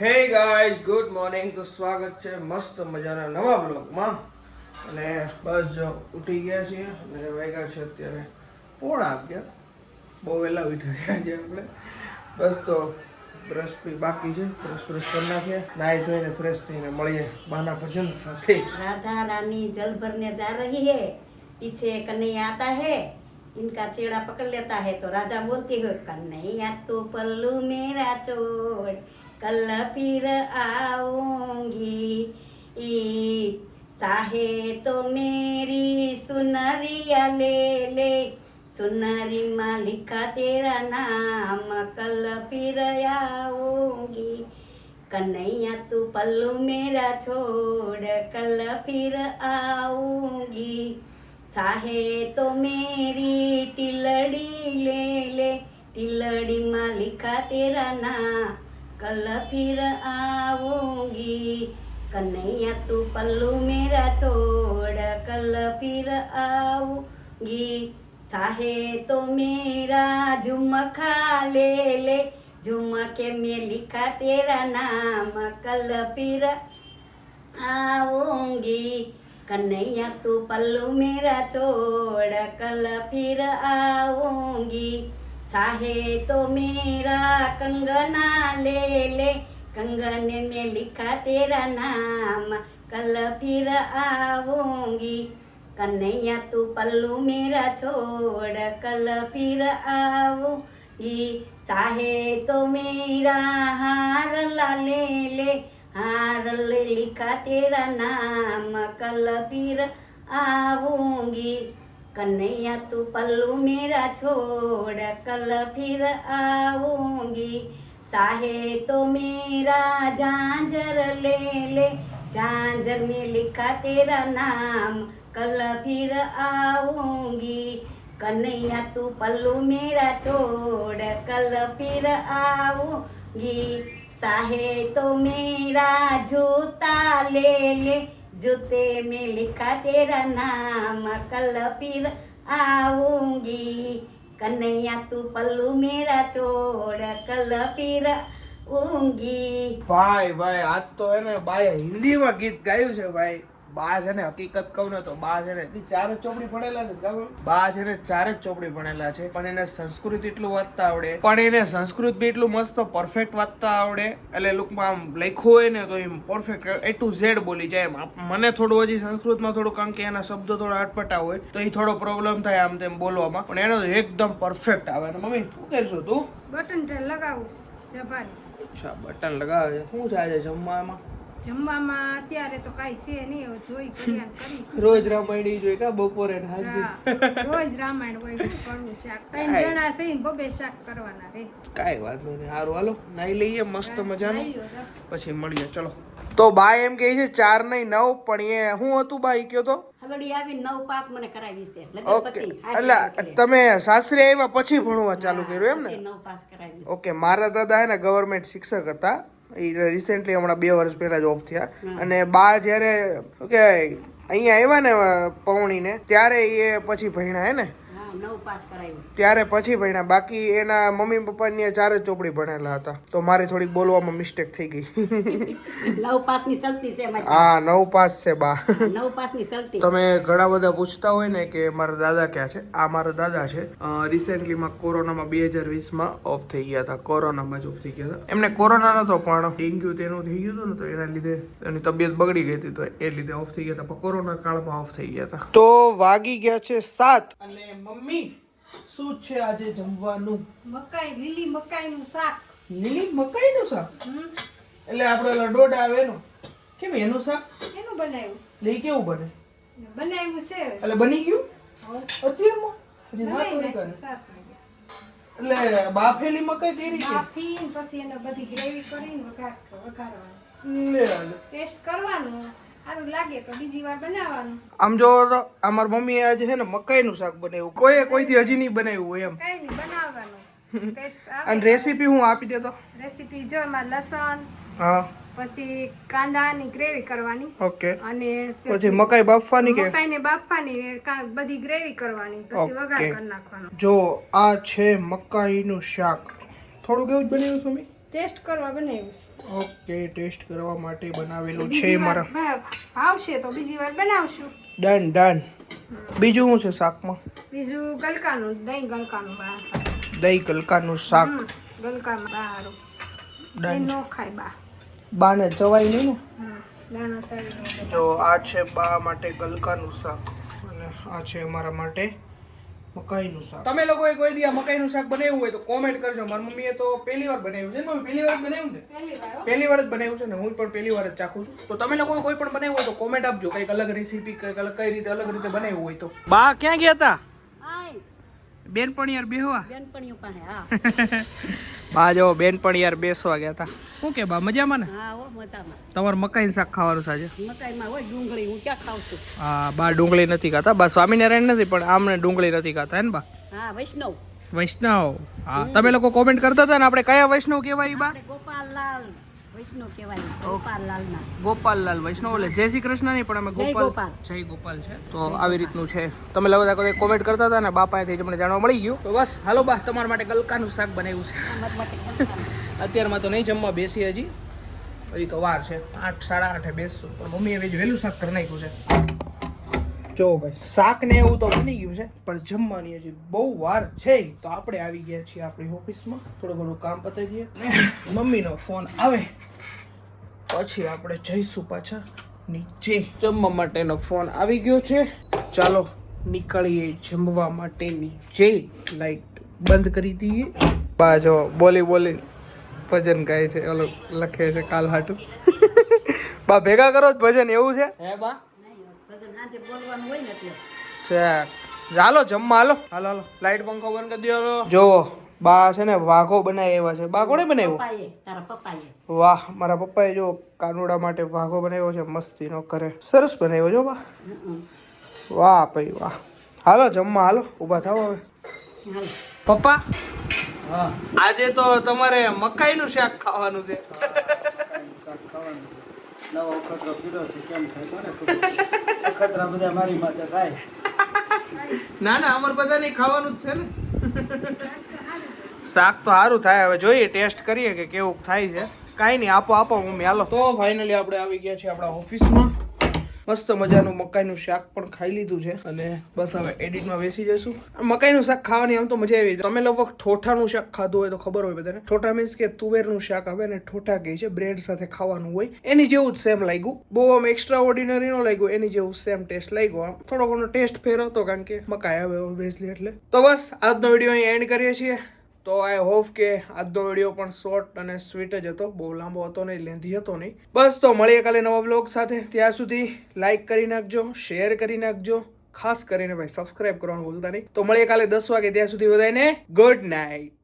Hey guys good morning તો સ્વાગત છે મસ્ત મજાના નવા બ્લોગમાં અને બસ જો ઉઠી ગયા છીએ અને વાગ્યા છે અત્યારે પોણા અગિયાર બહુ વહેલા ઉઠ્યા છે આજે આપણે બસ તો બ્રશ બી બાકી છે બ્રશ બ્રશ કરી નાખીએ નાહી ધોઈને ફ્રેશ થઈને મળીએ બાના ભજન સાથે राधा रानी जल भरने जा रही है पीछे कन्हैया आता है इनका चेहरा पकड़ लेता है तो राधा बोलती है कन्हैया तो पल्लू मेरा छोड़ कल फिर आऊंगी ई चाहे तो मेरी सुनरिया ले ले सुनरी माँ लिखा तेरा नाम कल फिर आऊंगी कन्हैया तू पल्लू मेरा छोड़ कल फिर आऊंगी चाहे तो मेरी टिलड़ी ले ले टिलड़ी माँ लिखा तेरा नाम कल फिर आऊँगी। कन्हैया तू पल्लू मेरा छोड़, कल फिर आऊँगी। चाहे तो मेरा झुमखा ले ले झुमके में लिखा तेरा नाम। कल फिर आऊँगी। कन्हैया तू पल्लू मेरा छोड़, कल फिर आऊँगी। चाहे तो मेरा कंगना ले ले कंगन में लिखा तेरा नाम कल फिर आऊंगी कन्हैया तू पल्लू मेरा छोड़ कल फिर आऊंगी चाहे तो मेरा हार ला ले ले हार ले लिखा तेरा नाम कल फिर आऊंगी कन्हैया तू पल्लू मेरा छोड़, कल फिर आऊँगी। चाहे तो मेरा झांझर ले ले झांझर में लिखा तेरा नाम, कल फिर आऊँगी। कन्हैया तू पल्लू मेरा छोड़, कल फिर आऊँगी। चाहे तो मेरा जूता ले ले जूते में लिखा तेरा नाम कल फिर आऊंगी कन्हैया तू पल्लू मेरा छोड़ कल फिर आऊंगी ભાઈ ભાઈ આજ તો એને બાએ હિન્દીમાં ગીત ગાયું છે ભાઈ બા છે ને હકીકત કહું ને તો બા છે ને ચાર જ ચોપડી ભણેલા છે બા છે ને ચાર જ ચોપડી ભણેલા છે પણ એને સંસ્કૃત એટલું વાંચતા આવડે પણ એને સંસ્કૃત બી એટલું મસ્ત પરફેક્ટ વાંચતા આવડે એટલે લોકમાં આમ લખ્યું હોય ને તો એમ પરફેક્ટ એ ટુ ઝેડ બોલી જાય એમ. મને થોડું હજી સંસ્કૃતમાં થોડું કારણ કે એના શબ્દો થોડા અટપટા હોય તો એ થોડો પ્રોબ્લેમ થાય આમ તેમ બોલવામાં. પણ એનો એકદમ પરફેક્ટ આવે. ને મમ્મી શું કરશું તું? બટન લગાવું છું અચ્છા બટન લગાવે છે. શું છે આજે જમવામાં? જમવામાં અત્યારે તો કાંઈ છે નહીં હવે જોઈ કર્યા કરી. રોજ રામાયણ જોઈ કા? બપોરે ને હાજી. હા, રોજ રામાયણ હોય શું કરવું શાક? ત્રણ જણા છે બબે શાક કરવાના રે. કાંઈ વાંધો નહીં સારું હાલો નાઈ લઈએ મસ્ત મજાનું. પછી મળીએ ચલો. તો બા એમ કહે છે ચાર નહીં નવ પણ એ શું હતું બા કયો તો? હલડી આવી નવ પાસ મને કરાવી છે. પછી એટલે એટલે. તમે સાસરે આવ્યા પછી ભણવા ચાલુ કર્યું એમ ને? નવ પાસ કરાવી ઓકે મારા દાદા હે ને ગવર્મેન્ટ શિક્ષક હતા. એ રિસેન્ટલી હમણાં બે વર્ષ પહેલા જ ઓફ થયા. અને બા જ્યારે કહેવાય અહીંયા આવ્યા ને પૌણીને ત્યારે એ પછી ભણ્યા હે ને? ત્યારે પછી ભણ્યા. બાકી એના મમ્મી પપ્પાની ચાર જ ચોપડી ભણેલા હતા. તો મારે થોડીક બોલવામાં મિસ્ટેક થઈ ગઈ. નવ પાસની સલતી છે હા નવ પાસ છે બા. નવ પાસની સલતી. તમે ઘણા બધા પૂછતા હોય ને કે મારા દાદા ક્યાં છે? આ મારા દાદા છે. રિસેન્ટલીમાં કોરોનામાં બે હજાર વીસમાં ઓફ થઈ ગયા હતા. કોરોનામાં જ ઓફ થઈ ગયા હતા. એમને કોરોના નતો પણ ડેન્ગ્યુ તેનું થઈ ગયું હતું ને તો એના લીધે એની તબિયત બગડી ગઈ હતી તો એ લીધે ઓફ થઈ ગયા હતા. પણ કોરોના કાળમાં ઓફ થઈ ગયા હતા. તો વાગી ગયા છે સાત. અને મમ્મી શું છે આજે જમવાનું? મકાઈ લીલી મકાઈનું શાક. લીલી મકાઈનું શાક? એટલે આપણે લડોડ આવે નો કેમ એનું શાક? એનું બનાવ્યું. લે કેવું બને? બનાવ્યું છે એટલે બની ગયું? અત્યારમાં? હજી બનાવી તો કરે. એટલે બાફેલી મકાઈ કેરી છે? બાફી પછી એને બધી ગ્રેવી કરીને વઘાર વઘારવાનું. લે ટેસ્ટ કરવાનું. આમ જો અમાર મમ્મીએ આજે છે ને મકાઈનું શાક બનાવ્યું. કોઈ કોઈ દી હજી નહીં બનાવ્યું હોય એમ. બનાવવાનું. અને રેસીપી હું આપી દેતો? રેસીપી જો એમાં લસણ હા. પછી કાંદાની ગ્રેવી કરવાની. ઓકે. અને પછી મકાઈ બાફવાની કે? મકાઈને બાફવાની બધી ગ્રેવી કરવાની પછી. વઘાર કરી નાખવાનો. જો આ છે મકાઈનું શાક. થોડું કેવું જ બનાવ્યું છું મેં ટેસ્ટ કરવા બનાવ્યું છે. ઓકે ટેસ્ટ કરવા માટે બનાવેલું છે મારા. આવશે તો બીજી વાર બનાવશું. Done done. બીજું શું છે શાકમાં? બીજું ગલકાનું દહીં ગલકાનું બહાર દહીં ગલકાનું શાક. ગલકાનું બહાર. ડન નો ખાય બા. બાને ચવાય નહીં ને? જો આ છે બા માટે ગલકાનું શાક. અને આ છે અમારા માટે મકાઈનું શાક. તમે લોકોએ કોઈ દી આ મકાઈનું શાક બનાવ્યું હોય તો કોમેન્ટ કરજો. મારી મમ્મીએ તો પહેલી વાર બનાવ્યું છે ને? મમ્મી પહેલી વાર બનાવ્યું ને? પહેલી વાર જ બનાવ્યું છે ને? હું પણ પહેલી વાર જ ચાખું છું. તો તમે લોકો કોઈ પણ બનાવ્યું હોય તો કોમેન્ટ આપજો. કંઈક અલગ રેસીપી કંઈક અલગ કઈ રીતે અલગ રીતે બનાવ્યું હોય તો. બા ક્યાં ગયા હતા બેનપણી યાર બેહવા. બેનપણી પાસે હા. બા જો બેનપણી યાર બેસવા ગયા હતા શું કે બા મજામાં ને? હા હો મજામાં. તમારે મકાઈ શાક ખાવાનું છે આજે? મકાઈમાં હોય ડુંગળી હું ક્યાં ખાઉં છું? હા બા ડુંગળી નથી ખાતા. બા સ્વામિનારાયણ નથી પણ આમને ડુંગળી નથી ખાતા હે ને બા? હા વૈષ્ણવ. વૈષ્ણવ. હા તમે લોકો કોમેન્ટ કરતા હતા ને આપણે કયા વૈષ્ણવ કહેવાય બા? ગોપાલલાલ. વૈષ્ણવ કહેવાય ગોપાલલાલના. ગોપાલલાલ વૈષ્ણવ એટલે જય શ્રી કૃષ્ણ નહીં પણ અમે ગોપાલ ગોપાલ. જય ગોપાલ છે. તો આવી રીતનું છે. તમે લોકો કોઈ કોમેન્ટ કરતા હતા ને બાપાએથી જ જાણવા મળી ગયું. તો બસ હાલો બા તમારા માટે ગલકાનું શાક બનાવ્યું છે. અત્યારમાં તો નહીં જમવા બેસી હજી. તો વાર છે. આઠ સાડા આઠે બેસશું. પણ મમ્મીએ વેજ વહેલું શાક કરી નાખ્યું છે. જો ભાઈ શાક ને એવું તો બની ગયું છે પણ જમવાની હજી બહુ વાર છે. તો આપણે આવી ગયા છીએ આપણી ઓફિસમાં. થોડું ઘણું કામ પતાવી દઈએ. ને મમ્મીનો ફોન આવે. પછી આપણે જઈશું પાછા નીચે. જમવા માટેનો ફોન આવી ગયો છે. ચાલો નીકળીએ જમવા માટે નીચે લાઈટ બંધ કરી દઈએ. બા જો બોલી બોલી ભજન ગાય છે ઓલો લખે છે કાલ હાટું બા ભેગા કરો જ ભજન એવું છે? હે બા? નહીં, ભજન સાંજે બોલવાનું હોય ને એટલે છે. હાલો જમવા હાલો. હાલો હાલો. લાઈટ પંખો બંધ કરી દો જો બા છે ને વાઘો બનાવી એવા છે. બા કોણે બનાવ્યો? તારા પપ્પાએ. વાહ મારા પપ્પાએ જો કાનુડા માટે વાઘો બનાવ્યો છે મસ્તીનો કરે. સરસ બનાવ્યો જો બા. વાહ ભાઈ વાહ. હાલો જમવા હાલો ઊભા થાવ હવે. પપ્પા આજે તો તમારે મકાઈનું શાક ખાવાનું છે. નવો અખતરો પીડો છે કેમ થાય કોને બધા મારી માથે થાય. ના ના અમાર બધાને ખાવાનું જ છે ને. શાક તો સારું થાય. હવે જોઈએ, ટેસ્ટ કરીએ કે કેવું થાય છે. કાંઈ નહીં, આપો આપો, હું મેલો. તો ફાઇનલી આપણે આવી ગયા છીએ આપણા ઓફિસમાં. મસ્ત મજાનું મકાઈનું શાક પણ ખાઈ લીધું છે. અને બસ હવે એડિટમાં બેસી જઈશું. મકાઈનું શાક ખાવાની આમ તો મજા આવી તમે લોકો ઠોઠાનું શાક ખાધું હોય તો ખબર હોય બધાને. ઠોઠા મીન્સ કે તુવેરનું શાક આવે ને ઠોઠા કહે છે બ્રેડ સાથે ખાવાનું હોય. એની જેવું જ સેમ લાગ્યું. બહુ આમ એક્સ્ટ્રા ઓર્ડિનરી ન લાગ્યું, એની જેવું સેમ ટેસ્ટ લાગ્યો આમ. થોડો ઘણો ટેસ્ટ ફેર હતો કારણ કે મકાઈ આવે ઓબ્વિયસલી એટલે. તો બસ, આજનો વીડિયો અહીં એન્ડ કરીએ છીએ. તો આઈ હોપ કે આજનો વીડિયો પણ શોર્ટ અને સ્વીટ જ હતો. બહુ લાંબો હતો નહીં લેંધી હતો નહીં. બસ તો મળીએ કાલે નવા બ્લોગ સાથે. ત્યાં સુધી લાઇક કરી નાખજો શેર કરી નાખજો. ખાસ કરીને ભાઈ સબસ્ક્રાઇબ કરવાનું ભૂલતા નહીં. તો મળીએ કાલે દસ વાગે. ત્યાં સુધી બધાને ગુડ નાઇટ